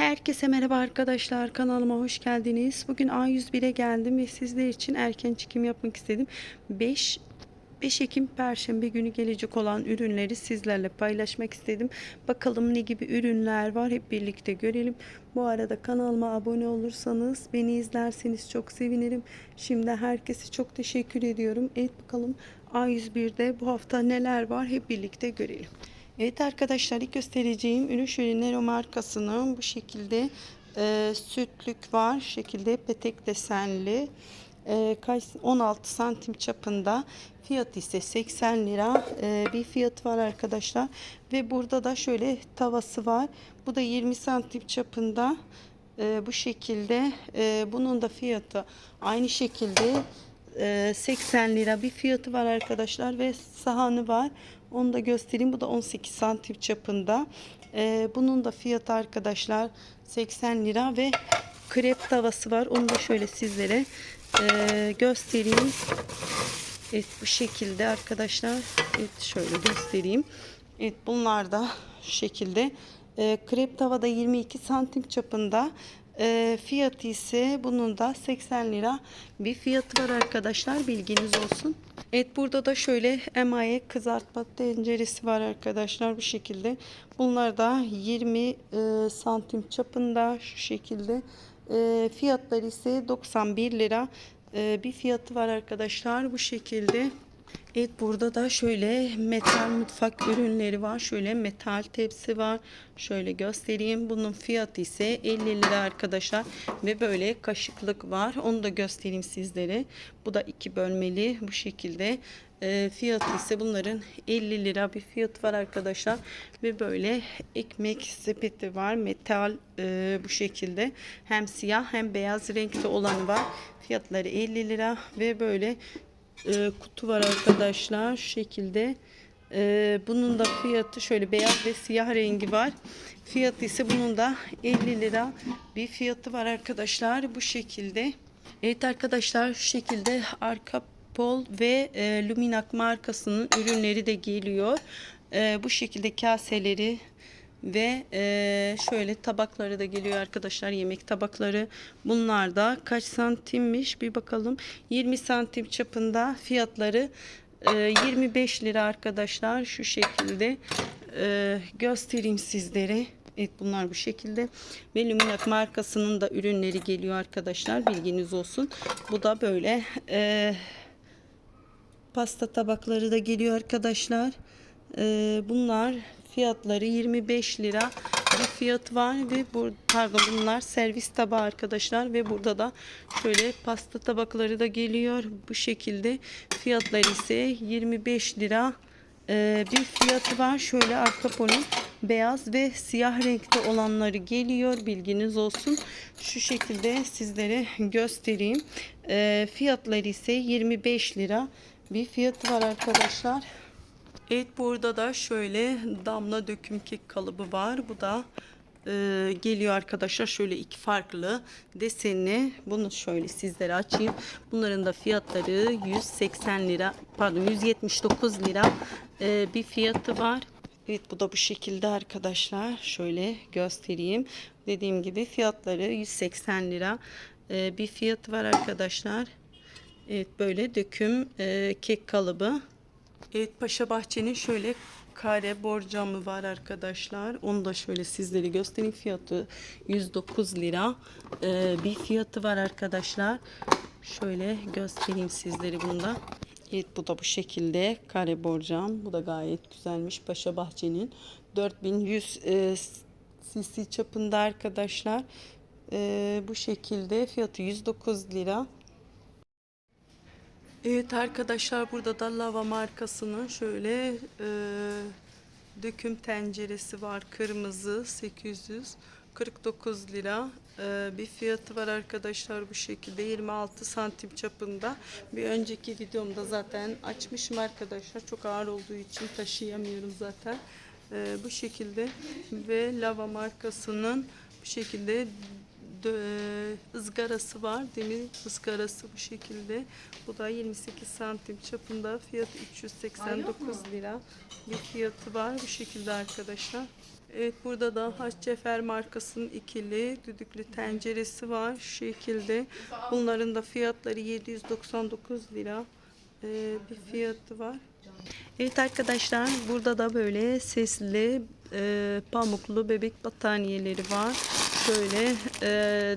Herkese merhaba arkadaşlar. Kanalıma hoş geldiniz. Bugün A101'e geldim ve sizler için erken çekim yapmak istedim. 5 5 Ekim Perşembe günü gelecek olan ürünleri sizlerle paylaşmak istedim. Bakalım ne gibi ürünler var hep birlikte görelim. Bu arada kanalıma abone olursanız beni izlerseniz çok sevinirim. Şimdi herkese çok teşekkür ediyorum. Evet bakalım A101'de bu hafta neler var hep birlikte görelim. Evet arkadaşlar ilk göstereceğim ürün şöyle Nero markasının bu şekilde e, sütlük var. Şekilde petek desenli. E, kaç 16 santim çapında. Fiyat ise 80 lira. E, bir fiyat var arkadaşlar. Ve burada da şöyle tavası var. Bu da 20 santim çapında. E, bu şekilde. E, bunun da fiyatı aynı şekilde 80 lira bir fiyatı var arkadaşlar ve sahanı var. Onu da göstereyim. Bu da 18 santim çapında. E, bunun da fiyatı arkadaşlar 80 lira ve krep tavası var. Onu da şöyle sizlere e, göstereyim. Evet bu şekilde arkadaşlar. Evet şöyle göstereyim. Evet bunlar da şu şekilde. E, krep tavada 22 santim çapında. E, fiyatı ise bunun da 80 lira bir fiyatı var arkadaşlar bilginiz olsun. Evet burada da şöyle emaye kızartma tenceresi var arkadaşlar bu şekilde. Bunlar da 20 e, santim çapında şu şekilde. E, fiyatları ise 91 lira e, bir fiyatı var arkadaşlar bu şekilde. Evet burada da şöyle metal mutfak ürünleri var. Şöyle metal tepsi var. Şöyle göstereyim. Bunun fiyatı ise 50 lira arkadaşlar. Ve böyle kaşıklık var. Onu da göstereyim sizlere. Bu da iki bölmeli bu şekilde. E, fiyatı ise bunların 50 lira bir fiyatı var arkadaşlar. Ve böyle ekmek sepeti var. Metal e, bu şekilde. Hem siyah hem beyaz renkte olanı var. Fiyatları 50 lira ve böyle e, kutu var arkadaşlar şu şekilde. E, bunun da fiyatı şöyle beyaz ve siyah rengi var. Fiyatı ise bunun da 50 lira bir fiyatı var arkadaşlar bu şekilde. Evet arkadaşlar şu şekilde arka pol ve e, Luminac markasının ürünleri de geliyor. E, bu şekilde kaseleri ve e, şöyle tabakları da geliyor arkadaşlar yemek tabakları. Bunlar da kaç santimmiş bir bakalım. 20 santim çapında fiyatları e, 25 lira arkadaşlar şu şekilde e, göstereyim sizlere. Evet bunlar bu şekilde. Ve Luminac markasının da ürünleri geliyor arkadaşlar. Bilginiz olsun. Bu da böyle e, pasta tabakları da geliyor arkadaşlar. E, bunlar fiyatları 25 lira bir fiyat var ve bu pardon bunlar servis tabağı arkadaşlar ve burada da şöyle pasta tabakları da geliyor. Bu şekilde fiyatları ise 25 lira ee, bir fiyatı var. Şöyle arka ponu beyaz ve siyah renkte olanları geliyor. Bilginiz olsun. Şu şekilde sizlere göstereyim. Ee, fiyatları ise 25 lira bir fiyatı var arkadaşlar Evet burada da şöyle damla döküm kek kalıbı var. Bu da e, geliyor arkadaşlar şöyle iki farklı deseni. Bunu şöyle sizlere açayım. Bunların da fiyatları 180 lira pardon 179 lira e, bir fiyatı var. Evet bu da bu şekilde arkadaşlar. Şöyle göstereyim. Dediğim gibi fiyatları 180 lira e, bir fiyatı var arkadaşlar. Evet böyle döküm e, kek kalıbı. Evet Paşa Bahçe'nin şöyle kare borcamı var arkadaşlar. Onu da şöyle sizlere göstereyim. Fiyatı 109 lira. Ee, bir fiyatı var arkadaşlar. Şöyle göstereyim sizlere bunu da. Evet bu da bu şekilde kare borcam. Bu da gayet güzelmiş. Paşa Bahçe'nin 4100 e, cc çapında arkadaşlar. E, bu şekilde fiyatı 109 lira. Evet arkadaşlar burada da lava markasının şöyle e, döküm tenceresi var kırmızı 849 lira. E, bir fiyatı var arkadaşlar bu şekilde 26 santim çapında. Bir önceki videomda zaten açmışım arkadaşlar çok ağır olduğu için taşıyamıyorum zaten. E, bu şekilde ve lava markasının bu şekilde ızgarası var. Demir ızgarası bu şekilde. Bu da 28 santim çapında. Fiyatı 389 lira. Bir fiyatı var bu şekilde arkadaşlar. Evet burada da Haçcefer markasının ikili düdüklü tenceresi var şu şekilde. Bunların da fiyatları 799 lira ee, bir fiyatı var. Evet arkadaşlar burada da böyle sesli e, pamuklu bebek battaniyeleri var. Şöyle e,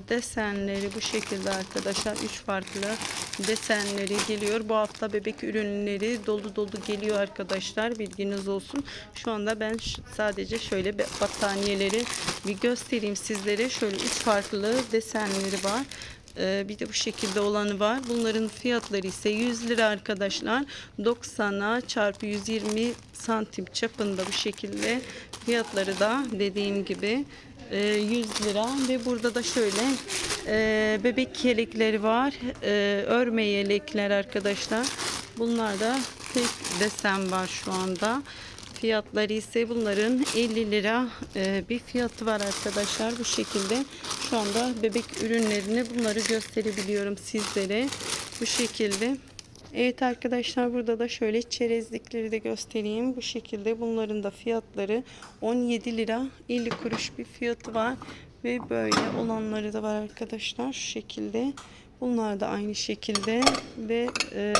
desenleri bu şekilde arkadaşlar. Üç farklı desenleri geliyor. Bu hafta bebek ürünleri dolu dolu geliyor arkadaşlar. Bilginiz olsun. Şu anda ben sadece şöyle battaniyeleri bir göstereyim sizlere. Şöyle üç farklı desenleri var. Ee, bir de bu şekilde olanı var. Bunların fiyatları ise 100 lira arkadaşlar. 90'a çarpı 120 santim çapında bu şekilde. Fiyatları da dediğim gibi e, 100 lira ve burada da şöyle e, bebek yelekleri var. E, örme yelekler arkadaşlar. Bunlar da tek desen var şu anda. Fiyatları ise bunların 50 lira e, bir fiyatı var arkadaşlar. Bu şekilde şu anda bebek ürünlerini bunları gösterebiliyorum sizlere. Bu şekilde. Evet arkadaşlar burada da şöyle çerezlikleri de göstereyim. Bu şekilde bunların da fiyatları 17 lira 50 kuruş bir fiyatı var. Ve böyle olanları da var arkadaşlar. Şu şekilde. Bunlar da aynı şekilde ve e,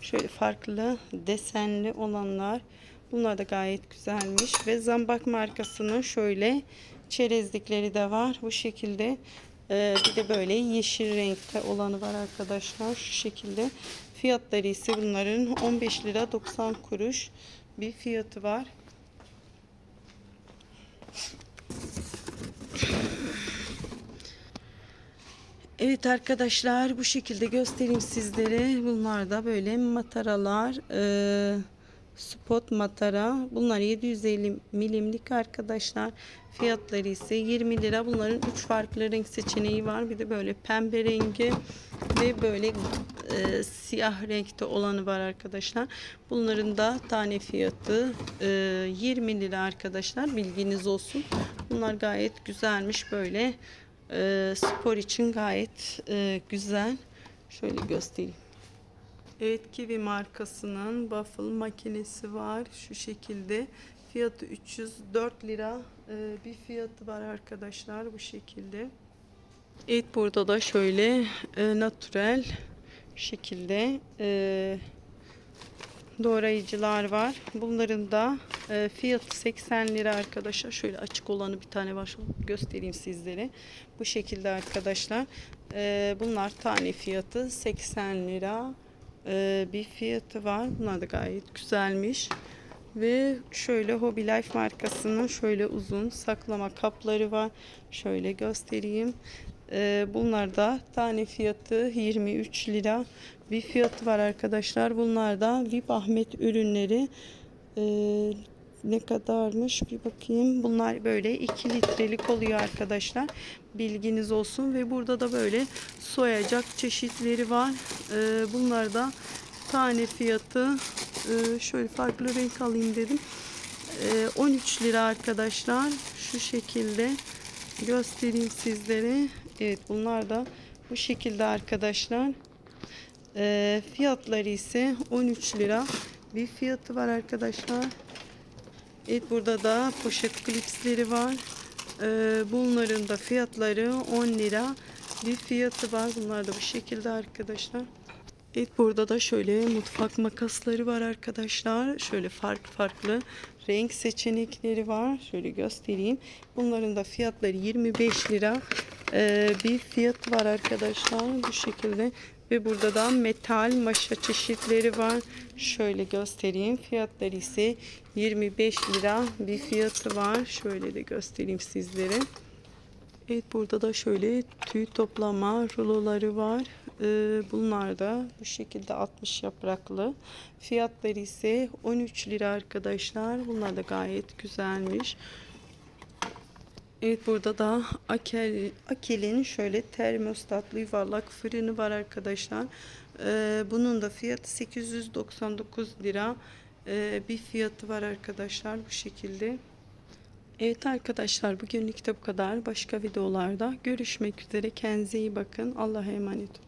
şöyle farklı desenli olanlar. Bunlar da gayet güzelmiş ve Zambak markasının şöyle çerezlikleri de var bu şekilde. Ee, bir de böyle yeşil renkte olanı var arkadaşlar şu şekilde. Fiyatları ise bunların 15 lira 90 kuruş bir fiyatı var. Evet arkadaşlar bu şekilde göstereyim sizlere. Bunlar da böyle mataralar. Ee, spot matara. Bunlar 750 milimlik arkadaşlar. Fiyatları ise 20 lira. Bunların 3 farklı renk seçeneği var. Bir de böyle pembe rengi ve böyle e, siyah renkte olanı var arkadaşlar. Bunların da tane fiyatı e, 20 lira arkadaşlar. Bilginiz olsun. Bunlar gayet güzelmiş böyle. E, spor için gayet e, güzel. Şöyle göstereyim. Evet Kiwi markasının waffle makinesi var şu şekilde. Fiyatı 304 lira e, bir fiyatı var arkadaşlar bu şekilde. Evet burada da şöyle e, natürel şekilde e, doğrayıcılar var. Bunların da e, fiyatı 80 lira arkadaşlar. Şöyle açık olanı bir tane var. Göstereyim sizlere. Bu şekilde arkadaşlar. E, bunlar tane fiyatı 80 lira e, bir fiyatı var. Bunlar da gayet güzelmiş. Ve şöyle Hobby Life markasının şöyle uzun saklama kapları var. Şöyle göstereyim. Ee, bunlar da tane fiyatı 23 lira bir fiyatı var arkadaşlar. Bunlar da VIP Ahmet ürünleri. Ee, ne kadarmış bir bakayım. Bunlar böyle 2 litrelik oluyor arkadaşlar. Bilginiz olsun ve burada da böyle soyacak çeşitleri var. Ee, bunlar da tane fiyatı e, şöyle farklı renk alayım dedim. Ee, 13 lira arkadaşlar. Şu şekilde göstereyim sizlere. Evet bunlar da bu şekilde arkadaşlar. Ee, fiyatları ise 13 lira bir fiyatı var arkadaşlar. Evet burada da poşet klipsleri var. Ee, bunların da fiyatları 10 lira bir fiyatı var. Bunlar da bu şekilde arkadaşlar. Evet burada da şöyle mutfak makasları var arkadaşlar. Şöyle farklı farklı renk seçenekleri var. Şöyle göstereyim. Bunların da fiyatları 25 lira ee, bir fiyat var arkadaşlar. Bu şekilde ve burada da metal maşa çeşitleri var. Şöyle göstereyim. Fiyatları ise 25 lira bir fiyatı var. Şöyle de göstereyim sizlere. Evet burada da şöyle tüy toplama ruloları var. Ee, bunlar da bu şekilde 60 yapraklı. Fiyatları ise 13 lira arkadaşlar. Bunlar da gayet güzelmiş. Evet burada da Akel, Akel'in şöyle termostatlı yuvarlak fırını var arkadaşlar. Ee, bunun da fiyatı 899 lira Ee, bir fiyatı var arkadaşlar bu şekilde. Evet arkadaşlar bugünlük de bu kadar. Başka videolarda görüşmek üzere. Kendinize iyi bakın. Allah'a emanet olun.